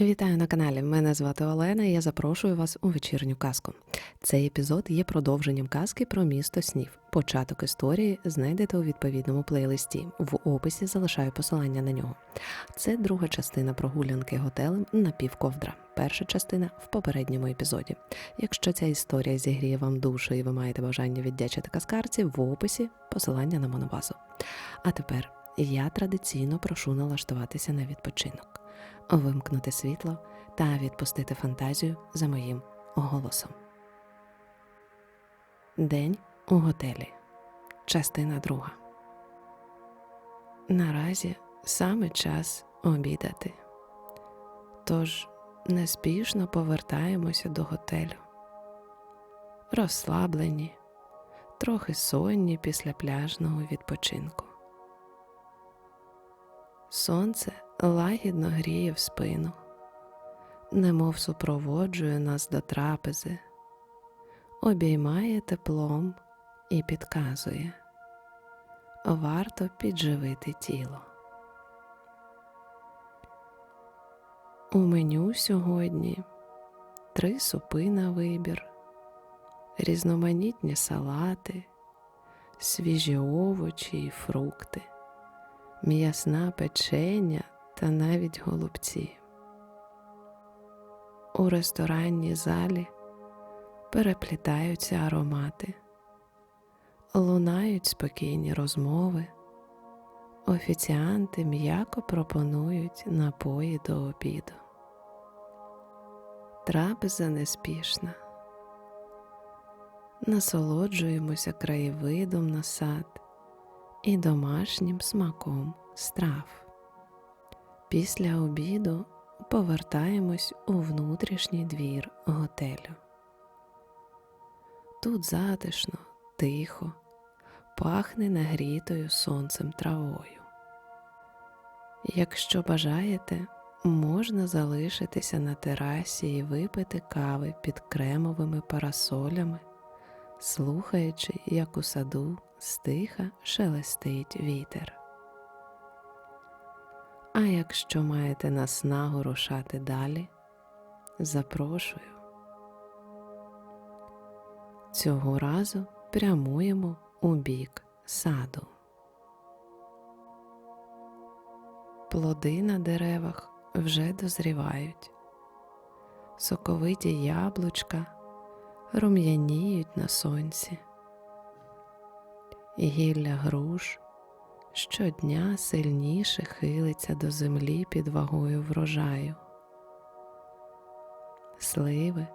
Вітаю на каналі. Мене звати Олена. і Я запрошую вас у вечірню казку. Цей епізод є продовженням казки про місто снів. Початок історії знайдете у відповідному плейлисті. В описі залишаю посилання на нього. Це друга частина прогулянки готелем на півковдра. Перша частина в попередньому епізоді. Якщо ця історія зігріє вам душу і ви маєте бажання віддячити казкарці, в описі посилання на монобазу. А тепер я традиційно прошу налаштуватися на відпочинок вимкнути світло та відпустити фантазію за моїм голосом. День у готелі. Частина друга. Наразі саме час обідати. Тож неспішно повертаємося до готелю. Розслаблені, трохи сонні після пляжного відпочинку. Сонце лагідно гріє в спину, немов супроводжує нас до трапези, обіймає теплом і підказує варто підживити тіло. У меню сьогодні три супи на вибір, різноманітні салати, свіжі овочі і фрукти, м'ясна печення та навіть голубці. У ресторанній залі переплітаються аромати, лунають спокійні розмови, офіціанти м'яко пропонують напої до обіду. Трапеза неспішна. Насолоджуємося краєвидом на сад і домашнім смаком страв. Після обіду повертаємось у внутрішній двір готелю. Тут затишно, тихо, пахне нагрітою сонцем травою. Якщо бажаєте, можна залишитися на терасі і випити кави під кремовими парасолями, слухаючи, як у саду стиха шелестить вітер. А якщо маєте наснагу рушати далі, запрошую. Цього разу прямуємо у бік саду. Плоди на деревах вже дозрівають, соковиті яблучка рум'яніють на сонці, гілля груш щодня сильніше хилиться до землі під вагою врожаю. Сливи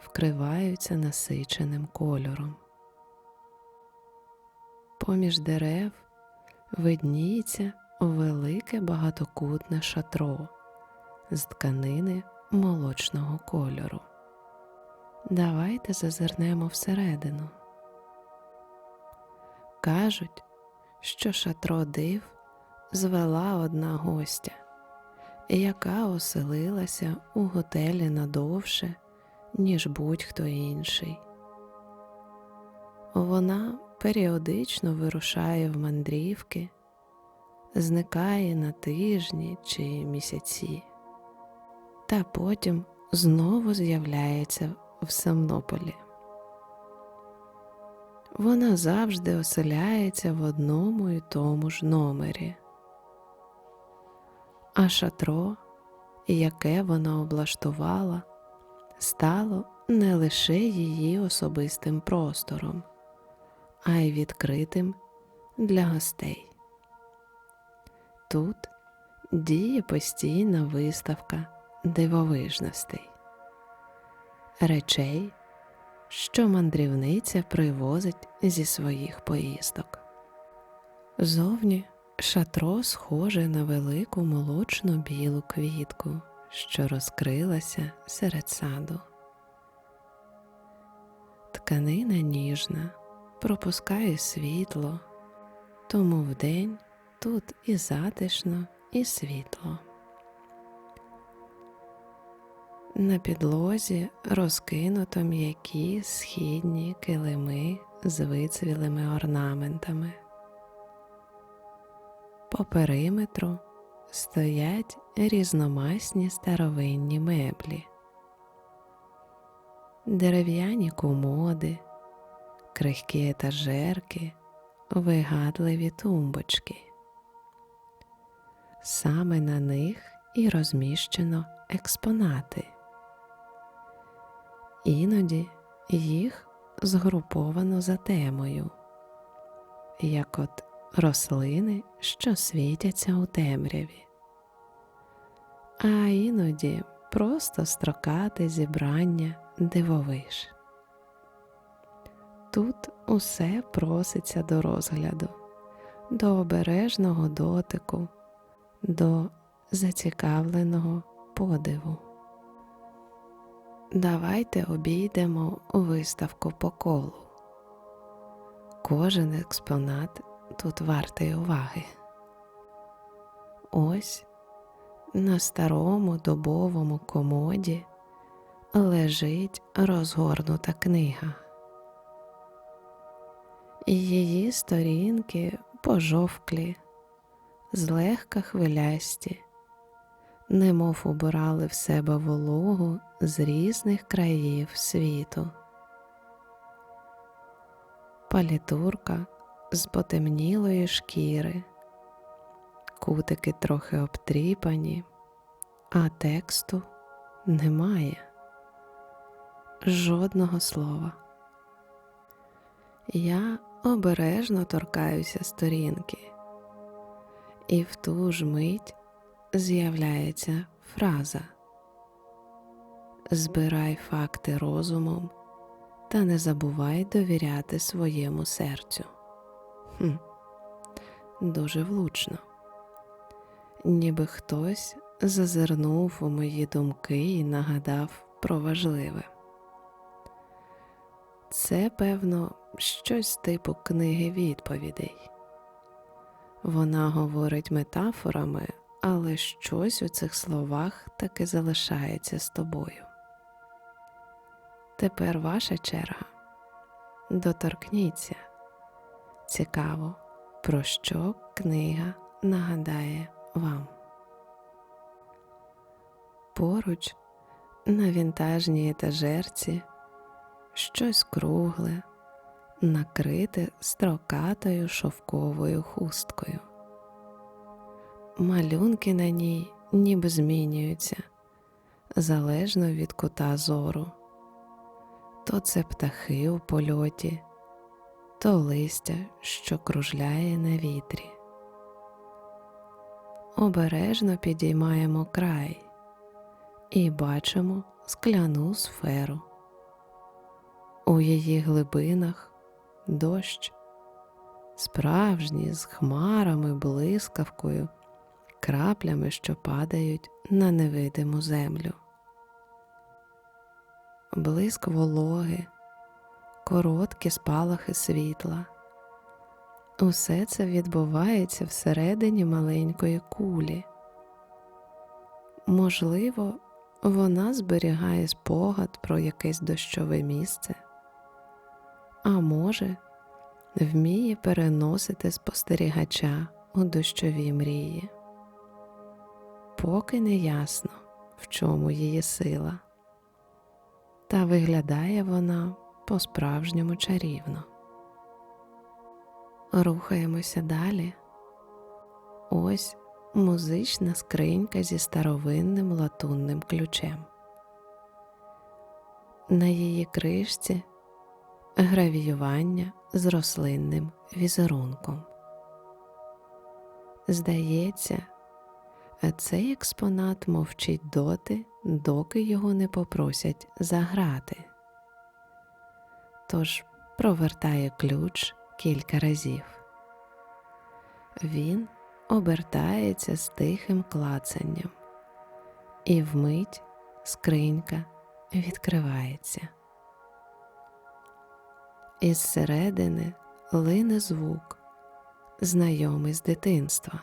вкриваються насиченим кольором. Поміж дерев видніється велике багатокутне шатро з тканини молочного кольору. Давайте зазирнемо всередину. Кажуть, що шатро див звела одна гостя, яка оселилася у готелі надовше, ніж будь-хто інший. Вона періодично вирушає в мандрівки, зникає на тижні чи місяці, та потім знову з'являється в Самнополі вона завжди оселяється в одному і тому ж номері. А шатро, яке вона облаштувала, стало не лише її особистим простором, а й відкритим для гостей. Тут діє постійна виставка дивовижностей, речей що мандрівниця привозить зі своїх поїздок. Зовні шатро схоже на велику молочно білу квітку, що розкрилася серед саду. Тканина ніжна, пропускає світло, тому вдень тут і затишно, і світло. На підлозі розкинуто м'які східні килими з вицвілими орнаментами. По периметру стоять різномасні старовинні меблі, дерев'яні комоди, крихкі етажерки, вигадливі тумбочки. Саме на них і розміщено експонати. Іноді їх згруповано за темою, як от рослини, що світяться у темряві, а іноді просто строкате зібрання дивовиж. Тут усе проситься до розгляду, до обережного дотику, до зацікавленого подиву. Давайте обійдемо виставку по колу. Кожен експонат тут вартий уваги. Ось на старому добовому комоді лежить розгорнута книга. Її сторінки пожовклі, злегка хвилясті, немов убирали в себе вологу з різних країв світу. Палітурка з потемнілої шкіри, кутики трохи обтріпані, а тексту немає жодного слова. Я обережно торкаюся сторінки, і в ту ж мить з'являється фраза Збирай факти розумом та не забувай довіряти своєму серцю. Хм, Дуже влучно, ніби хтось зазирнув у мої думки і нагадав про важливе. Це, певно, щось типу книги відповідей. Вона говорить метафорами, але щось у цих словах таки залишається з тобою. Тепер ваша черга. Доторкніться. Цікаво, про що книга нагадає вам. Поруч на вінтажній етажерці щось кругле, накрите строкатою шовковою хусткою. Малюнки на ній ніби змінюються залежно від кута зору. То це птахи у польоті, то листя, що кружляє на вітрі. Обережно підіймаємо край і бачимо скляну сферу. У її глибинах дощ, справжній з хмарами, блискавкою, краплями, що падають на невидиму землю. Блиск вологи, короткі спалахи світла. Усе це відбувається всередині маленької кулі. Можливо, вона зберігає спогад про якесь дощове місце, а може, вміє переносити спостерігача у дощові мрії. Поки не ясно, в чому її сила, та виглядає вона по-справжньому чарівно. Рухаємося далі. Ось музична скринька зі старовинним латунним ключем. На її кришці гравіювання з рослинним візерунком. Здається, цей експонат мовчить доти, доки його не попросять заграти. Тож провертає ключ кілька разів. Він обертається з тихим клацанням, і вмить скринька відкривається. Із середини лине звук, знайомий з дитинства,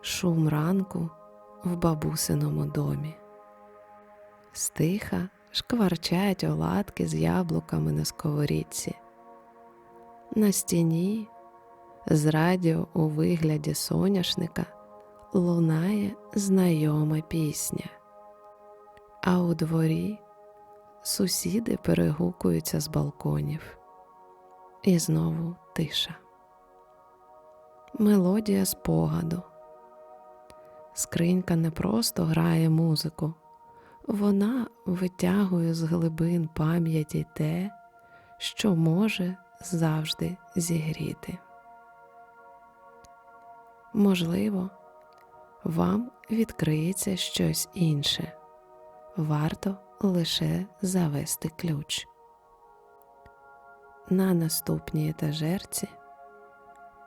шум ранку в бабусиному домі, стиха шкварчать оладки з яблуками на сковорідці. На стіні з радіо у вигляді соняшника лунає знайома пісня, а у дворі сусіди перегукуються з балконів, і знову тиша. Мелодія спогаду. Скринька не просто грає музику, вона витягує з глибин пам'яті те, що може завжди зігріти. Можливо, вам відкриється щось інше, варто лише завести ключ. На наступній етажерці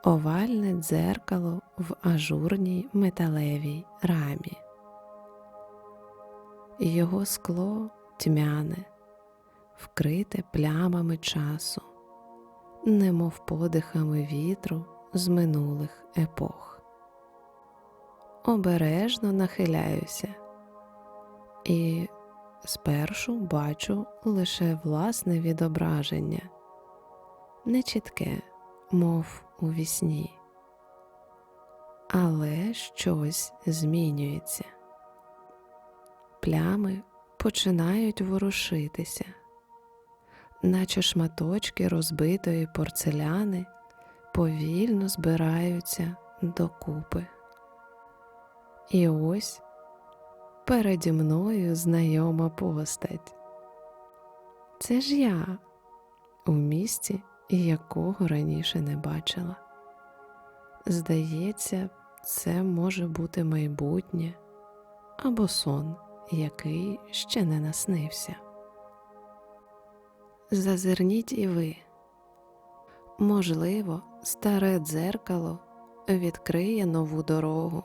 овальне дзеркало в ажурній металевій рамі. Його скло тьмяне, вкрите плямами часу, немов подихами вітру з минулих епох. Обережно нахиляюся і спершу бачу лише власне відображення, нечітке, мов у вісні, але щось змінюється. Плями починають ворушитися, наче шматочки розбитої порцеляни повільно збираються докупи. І ось переді мною знайома постать. Це ж я у місті, якого раніше не бачила. Здається, це може бути майбутнє або сон, який ще не наснився. Зазирніть і ви. Можливо, старе дзеркало відкриє нову дорогу,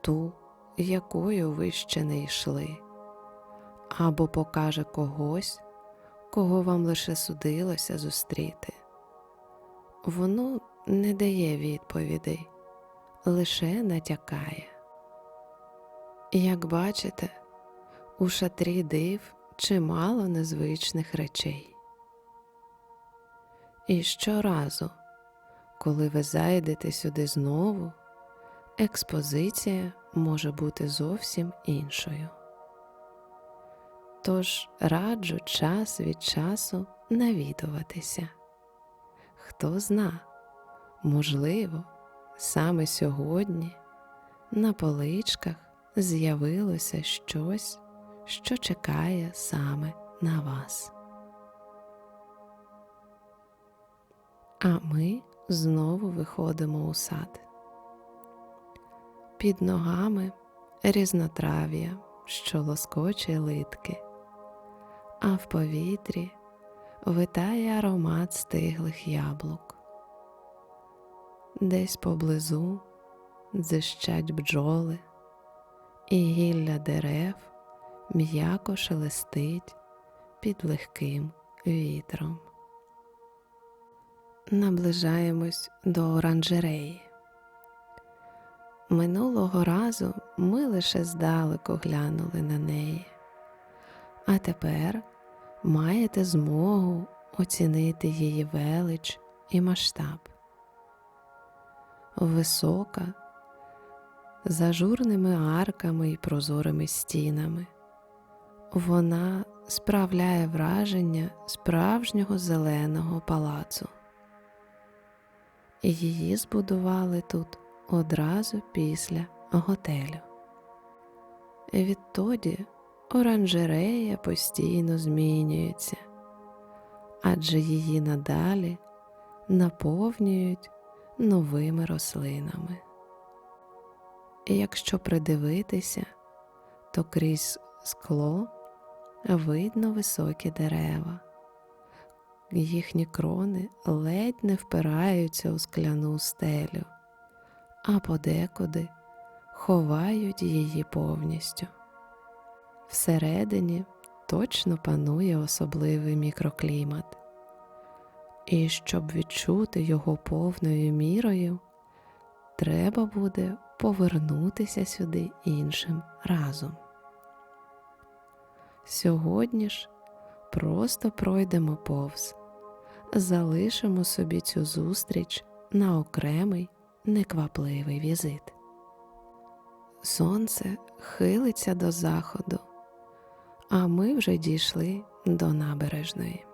ту, якою ви ще не йшли, або покаже когось, кого вам лише судилося зустріти. Воно не дає відповідей, лише натякає. Як бачите, у шатрі див чимало незвичних речей. І щоразу, коли ви зайдете сюди знову, експозиція може бути зовсім іншою. Тож раджу час від часу навідуватися. Хто зна, можливо, саме сьогодні на поличках з'явилося щось, що чекає саме на вас. А ми знову виходимо у сад. Під ногами різнотрав'я, що лоскоче литки, а в повітрі витає аромат стиглих яблук. Десь поблизу дзищать бджоли, і гілля дерев м'яко шелестить під легким вітром. Наближаємось до оранжереї. Минулого разу ми лише здалеку глянули на неї, а тепер маєте змогу оцінити її велич і масштаб. Висока, з ажурними арками і прозорими стінами. Вона справляє враження справжнього зеленого палацу. Її збудували тут одразу після готелю. Відтоді оранжерея постійно змінюється, адже її надалі наповнюють новими рослинами. І якщо придивитися, то крізь скло видно високі дерева, їхні крони ледь не впираються у скляну стелю, а подекуди ховають її повністю. Всередині точно панує особливий мікроклімат, і щоб відчути його повною мірою, треба буде повернутися сюди іншим разом. Сьогодні ж просто пройдемо повз, залишимо собі цю зустріч на окремий неквапливий візит. Сонце хилиться до заходу, а ми вже дійшли до набережної.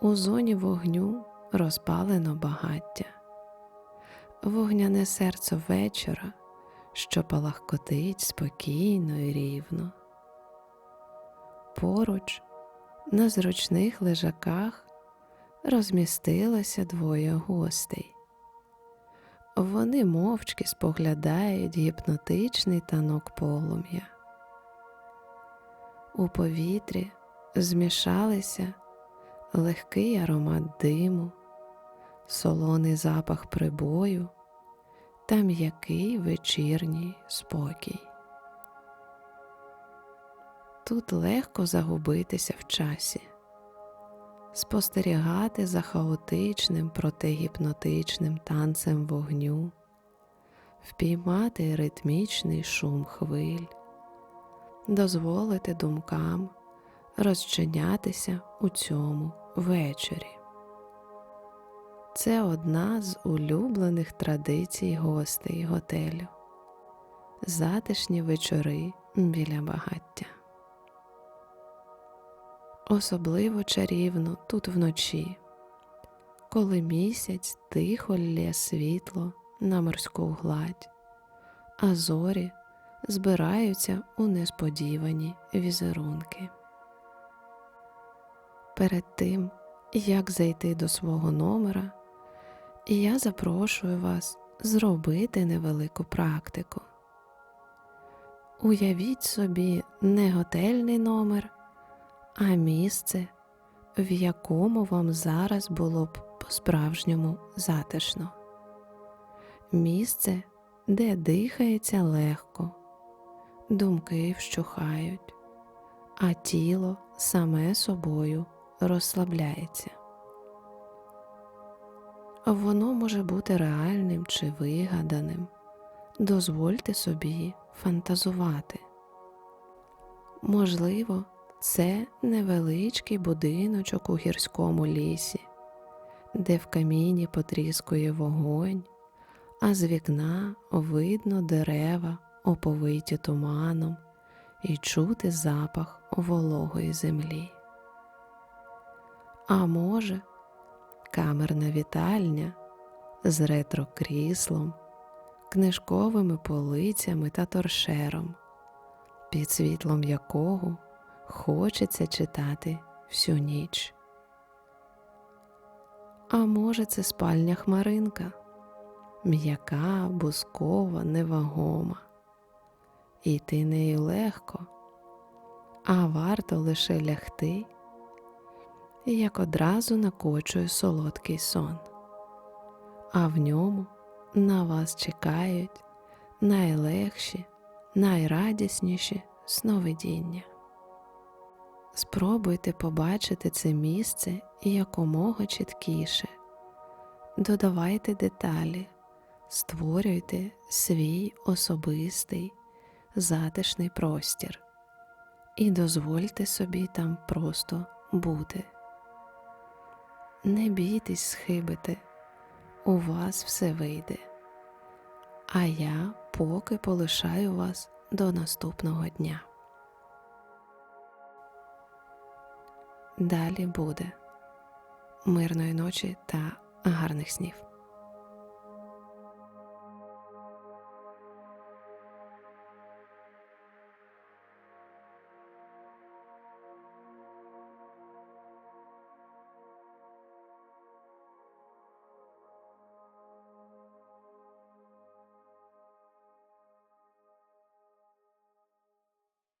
У зоні вогню розпалено багаття, вогняне серце вечора, що палахкотить спокійно і рівно. Поруч на зручних лежаках розмістилося двоє гостей. Вони мовчки споглядають гіпнотичний танок полум'я. У повітрі змішалися легкий аромат диму, солоний запах прибою та м'який вечірній спокій. Тут легко загубитися в часі, спостерігати за хаотичним протигіпнотичним танцем вогню, впіймати ритмічний шум хвиль, дозволити думкам розчинятися у цьому вечорі. Це одна з улюблених традицій гостей готелю затишні вечори біля багаття. Особливо чарівно тут вночі, коли місяць тихо лє світло на морську гладь, а зорі збираються у несподівані візерунки. Перед тим, як зайти до свого номера, я запрошую вас зробити невелику практику. Уявіть собі не готельний номер а місце, в якому вам зараз було б по-справжньому затишно, місце, де дихається легко, думки вщухають, а тіло саме собою розслабляється. Воно може бути реальним чи вигаданим. Дозвольте собі фантазувати. Можливо, це невеличкий будиночок у гірському лісі, де в каміні потріскує вогонь, а з вікна видно дерева, оповиті туманом, і чути запах вологої землі. А може, камерна вітальня з ретро-кріслом, книжковими полицями та торшером, під світлом якого хочеться читати всю ніч. А може, це спальня хмаринка, м'яка, бускова, невагома, йти нею легко, а варто лише лягти, як одразу накочує солодкий сон, а в ньому на вас чекають найлегші, найрадісніші сновидіння. Спробуйте побачити це місце якомога чіткіше, додавайте деталі, створюйте свій особистий затишний простір і дозвольте собі там просто бути. Не бійтесь схибити, у вас все вийде, а я поки полишаю вас до наступного дня. Далі буде мирної ночі та гарних снів.